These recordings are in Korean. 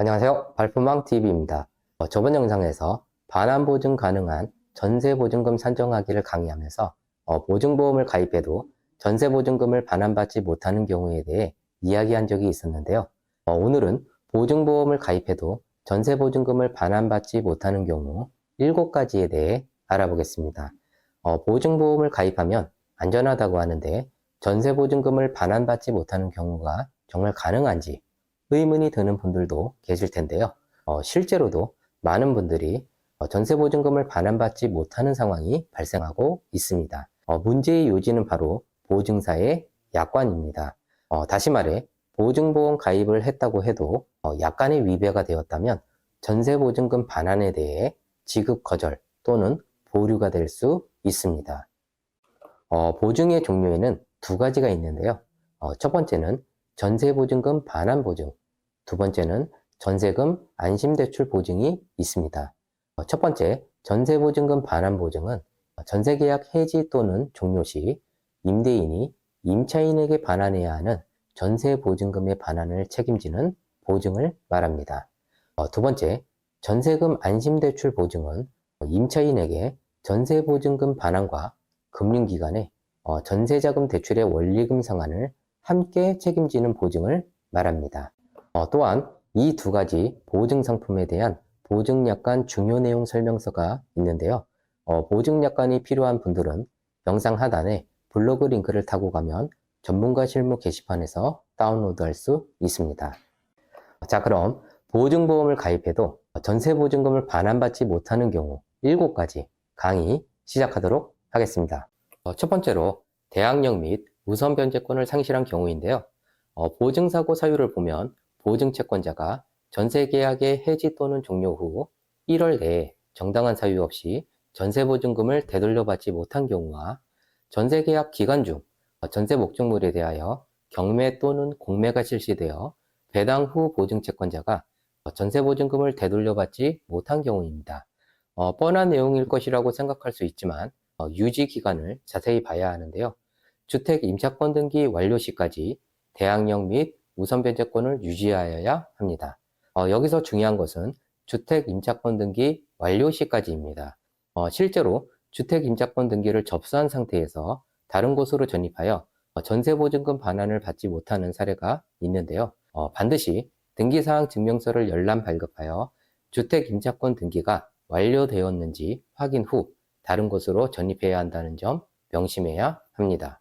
안녕하세요. 발품왕TV입니다. 어, 저번 영상에서 반환보증 가능한 전세보증금 산정하기를 강의하면서 어, 보증보험을 가입해도 전세보증금을 반환받지 못하는 경우에 대해 이야기한 적이 있었는데요. 어, 오늘은 보증보험을 가입해도 전세보증금을 반환받지 못하는 경우 7가지에 대해 알아보겠습니다. 어, 보증보험을 가입하면 안전하다고 하는데 전세보증금을 반환받지 못하는 경우가 정말 가능한지 의문이 드는 분들도 계실 텐데요. 어, 실제로도 많은 분들이 어, 전세보증금을 반환받지 못하는 상황이 발생하고 있습니다. 어, 문제의 요지는 바로 보증사의 약관입니다. 어, 다시 말해 보증보험 가입을 했다고 해도 어, 약관의 위배가 되었다면 전세보증금 반환에 대해 지급 거절 또는 보류가 될 수 있습니다. 어, 보증의 종류에는 두 가지가 있는데요. 어, 첫 번째는 전세보증금 반환 보증, 두 번째는 전세금 안심대출 보증이 있습니다. 어, 첫 번째, 전세보증금 반환 보증은 전세계약 해지 또는 종료 시 임대인이 임차인에게 반환해야 하는 전세보증금의 반환을 책임지는 보증을 말합니다. 어, 두 번째, 전세금 안심대출 보증은 임차인에게 전세보증금 반환과 금융기관에 어, 전세자금 대출의 원리금 상환을 함께 책임지는 보증을 말합니다. 어, 또한 이 두 가지 보증 상품에 대한 보증약관 중요 내용 설명서가 있는데요. 어, 보증약관이 필요한 분들은 영상 하단에 블로그 링크를 타고 가면 전문가 실무 게시판에서 다운로드할 수 있습니다. 자, 그럼 보증보험을 가입해도 전세보증금을 반환받지 못하는 경우 7가지 강의 시작하도록 하겠습니다. 어, 첫 번째로 대항력 및 우선 변제권을 상실한 경우인데요. 어, 보증사고 사유를 보면 보증채권자가 전세계약의 해지 또는 종료 후 1월 내에 정당한 사유 없이 전세보증금을 되돌려받지 못한 경우와 전세계약 기간 중 어, 전세 목적물에 대하여 경매 또는 공매가 실시되어 배당 후 보증채권자가 어, 전세보증금을 되돌려받지 못한 경우입니다. 어, 뻔한 내용일 것이라고 생각할 수 있지만 어, 유지 기간을 자세히 봐야 하는데요. 주택 임차권 등기 완료 시까지 대항력 및 우선 변제권을 유지하여야 합니다. 어, 여기서 중요한 것은 주택 임차권 등기 완료 시까지입니다. 어, 실제로 주택 임차권 등기를 접수한 상태에서 다른 곳으로 전입하여 어, 전세보증금 반환을 받지 못하는 사례가 있는데요. 어, 반드시 등기사항 증명서를 열람 발급하여 주택 임차권 등기가 완료되었는지 확인 후 다른 곳으로 전입해야 한다는 점 명심해야 합니다.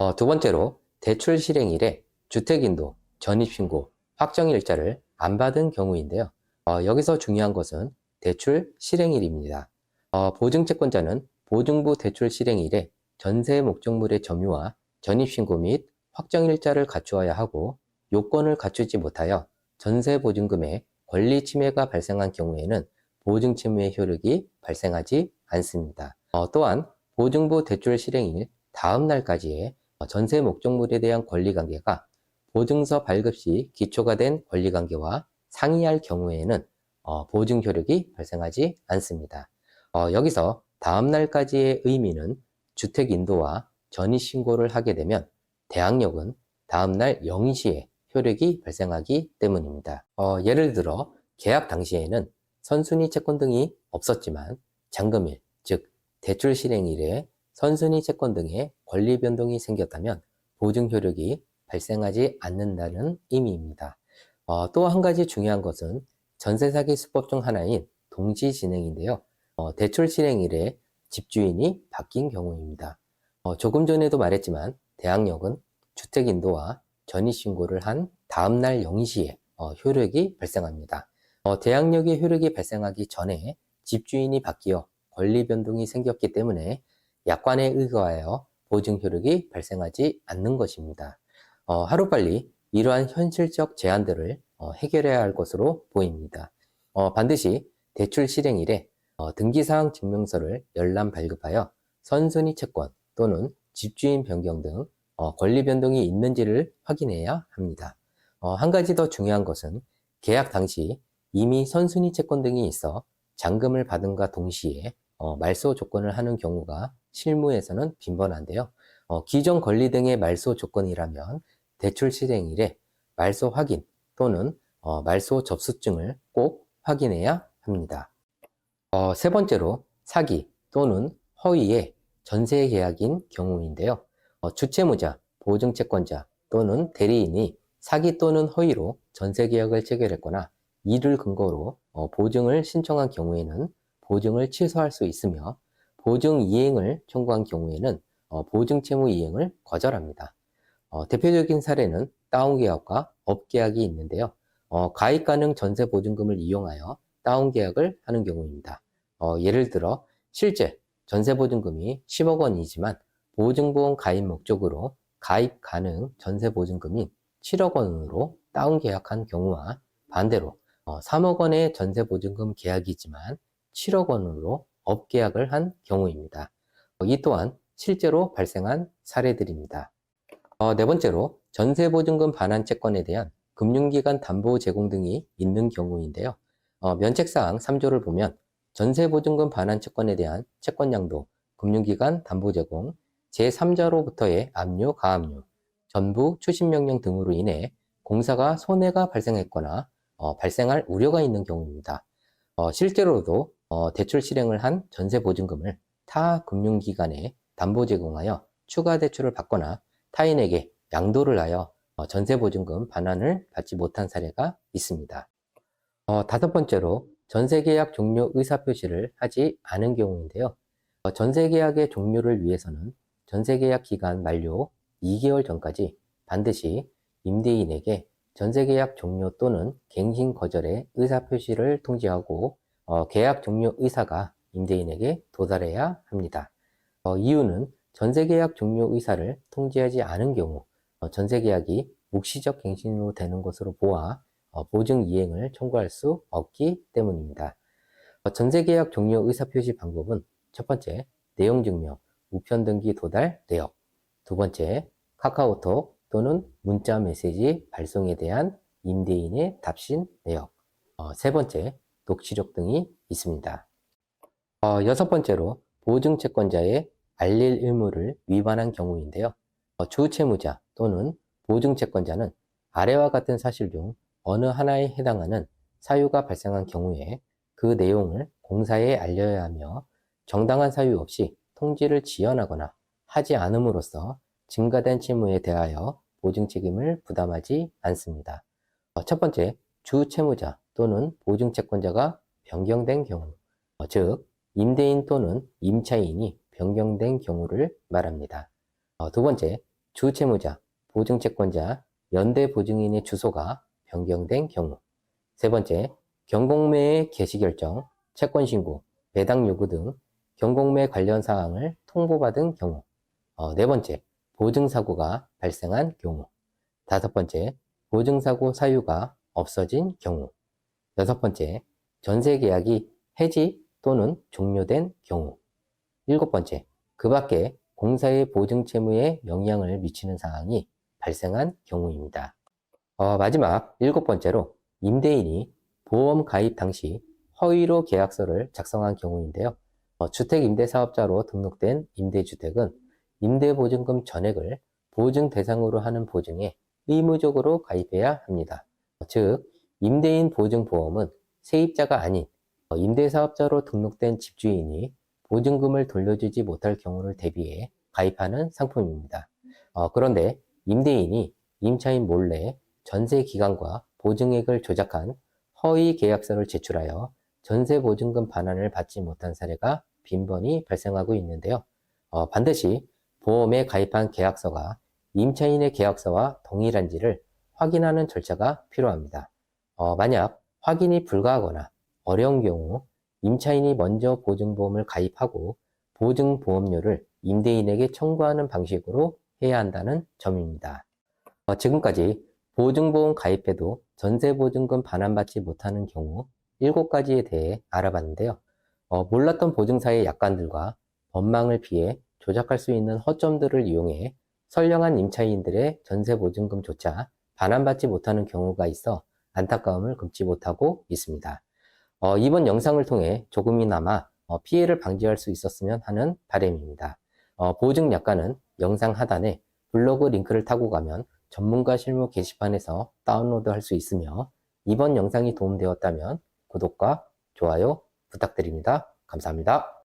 어, 두 번째로 대출 실행일에 주택인도, 전입신고, 확정일자를 안 받은 경우인데요. 어, 여기서 중요한 것은 대출 실행일입니다. 어, 보증채권자는 보증부 대출 실행일에 전세 목적물의 점유와 전입신고 및 확정일자를 갖추어야 하고 요건을 갖추지 못하여 전세 보증금에 권리 침해가 발생한 경우에는 보증 채무의 효력이 발생하지 않습니다. 어, 또한 보증부 대출 실행일 다음 날까지의 전세 목적물에 대한 권리관계가 보증서 발급 시 기초가 된 권리관계와 상이할 경우에는 어, 보증 효력이 발생하지 않습니다. 어, 여기서 다음 날까지의 의미는 주택 인도와 전입 신고를 하게 되면 대항력은 다음 날 0시에 효력이 발생하기 때문입니다. 어, 예를 들어 계약 당시에는 선순위 채권 등이 없었지만 잔금일, 즉 대출 실행일에 선순위 채권 등의 권리 변동이 생겼다면 보증 효력이 발생하지 않는다는 의미입니다. 어, 또한 가지 중요한 것은 전세 사기 수법 중 하나인 동시 진행인데요. 어, 대출 실행일에 집주인이 바뀐 경우입니다. 어, 조금 전에도 말했지만 대항력은 주택 인도와 전입 신고를 한 다음 날 0시에 어, 효력이 발생합니다. 어, 대항력의 효력이 발생하기 전에 집주인이 바뀌어 권리 변동이 생겼기 때문에 약관에 의거하여 보증 효력이 발생하지 않는 것입니다. 어, 하루빨리 이러한 현실적 제한들을 어, 해결해야 할 것으로 보입니다. 어, 반드시 대출 실행일에 어, 등기사항 증명서를 열람 발급하여 선순위 채권 또는 집주인 변경 등 어, 권리 변동이 있는지를 확인해야 합니다. 어, 한 가지 더 중요한 것은 계약 당시 이미 선순위 채권 등이 있어 잔금을 받은과 동시에 어, 말소 조건을 하는 경우가 실무에서는 빈번한데요. 어, 기존 권리 등의 말소 조건이라면 대출 실행일에 말소 확인 또는 어, 말소 접수증을 꼭 확인해야 합니다. 어, 세 번째로 사기 또는 허위의 전세 계약인 경우인데요. 어, 주채무자, 보증채권자 또는 대리인이 사기 또는 허위로 전세 계약을 체결했거나 이를 근거로 어, 보증을 신청한 경우에는 보증을 취소할 수 있으며 보증 이행을 청구한 경우에는 어, 보증 채무 이행을 거절합니다. 어, 대표적인 사례는 다운계약과 업계약이 있는데요. 어, 가입 가능 전세 보증금을 이용하여 다운계약을 하는 경우입니다. 어, 예를 들어 실제 전세 보증금이 10억 원이지만 보증보험 가입 목적으로 가입 가능 전세 보증금인 7억 원으로 다운 계약한 경우와 반대로 어, 3억 원의 전세 보증금 계약이지만 7억 원으로 업계약을 한 경우입니다. 어, 이 또한 실제로 발생한 사례들입니다. 어, 네 번째로 전세보증금 반환 채권에 대한 금융기관 담보 제공 등이 있는 경우인데요. 어, 면책사항 3조를 보면 전세보증금 반환 채권에 대한 채권양도, 금융기관 담보 제공, 제3자로부터의 압류, 가압류, 전부 추심명령 등으로 인해 공사가 손해가 발생했거나 어, 발생할 우려가 있는 경우입니다. 어, 실제로도 어, 대출 실행을 한 전세 보증금을 타 금융기관에 담보 제공하여 추가 대출을 받거나 타인에게 양도를 하여 어, 전세 보증금 반환을 받지 못한 사례가 있습니다. 어, 다섯 번째로 전세 계약 종료 의사 표시를 하지 않은 경우인데요. 어, 전세 계약의 종료를 위해서는 전세 계약 기간 만료 2개월 전까지 반드시 임대인에게 전세 계약 종료 또는 갱신 거절의 의사 표시를 통지하고 어, 계약 종료 의사가 임대인에게 도달해야 합니다. 어, 이유는 전세계약 종료 의사를 통지하지 않은 경우 어, 전세계약이 묵시적 갱신으로 되는 것으로 보아 어, 보증 이행을 청구할 수 없기 때문입니다. 어, 전세계약 종료 의사 표시 방법은 첫 번째, 내용 증명, 우편 등기 도달 내역. 두 번째, 카카오톡 또는 문자 메시지 발송에 대한 임대인의 답신 내역. 어, 세 번째, 녹취록 등이 있습니다. 어, 여섯 번째로 보증 채권자의 알릴 의무를 위반한 경우인데요. 어, 주채무자 또는 보증 채권자는 아래와 같은 사실 중 어느 하나에 해당하는 사유가 발생한 경우에 그 내용을 공사에 알려야 하며 정당한 사유 없이 통지를 지연하거나 하지 않음으로써 증가된 채무에 대하여 보증 책임을 부담하지 않습니다. 어, 첫 번째, 주 채무자 또는 보증채권자가 변경된 경우, 어, 즉 임대인 또는 임차인이 변경된 경우를 말합니다. 어, 두 번째, 주채무자, 보증채권자, 연대보증인의 주소가 변경된 경우. 세 번째, 경공매의 개시결정, 채권신고, 배당 요구 등 경공매 관련 사항을 통보받은 경우. 어, 네 번째, 보증사고가 발생한 경우. 다섯 번째, 보증사고 사유가 없어진 경우. 여섯 번째, 전세 계약이 해지 또는 종료된 경우. 일곱 번째, 그 밖에 공사의 보증 채무에 영향을 미치는 사항이 발생한 경우입니다. 어, 마지막 일곱 번째로 임대인이 보험 가입 당시 허위로 계약서를 작성한 경우인데요. 어, 주택임대사업자로 등록된 임대주택은 임대보증금 전액을 보증 대상으로 하는 보증에 의무적으로 가입해야 합니다. 즉, 임대인 보증보험은 세입자가 아닌 어, 임대사업자로 등록된 집주인이 보증금을 돌려주지 못할 경우를 대비해 가입하는 상품입니다. 어, 그런데 임대인이 임차인 몰래 전세 기간과 보증액을 조작한 허위 계약서를 제출하여 전세 보증금 반환을 받지 못한 사례가 빈번히 발생하고 있는데요. 어, 반드시 보험에 가입한 계약서가 임차인의 계약서와 동일한지를 확인하는 절차가 필요합니다. 어, 만약 확인이 불가하거나 어려운 경우 임차인이 먼저 보증보험을 가입하고 보증보험료를 임대인에게 청구하는 방식으로 해야 한다는 점입니다. 어, 지금까지 보증보험 가입해도 전세보증금 반환받지 못하는 경우 7가지에 대해 알아봤는데요. 어, 몰랐던 보증사의 약관들과 법망을 피해 조작할 수 있는 허점들을 이용해 선량한 임차인들의 전세보증금조차 반환받지 못하는 경우가 있어 안타까움을 금치 못하고 있습니다. 어, 이번 영상을 통해 조금이나마 어, 피해를 방지할 수 있었으면 하는 바람입니다. 어, 보증 약관은 영상 하단에 블로그 링크를 타고 가면 전문가 실무 게시판에서 다운로드 할 수 있으며 이번 영상이 도움되었다면 구독과 좋아요 부탁드립니다. 감사합니다.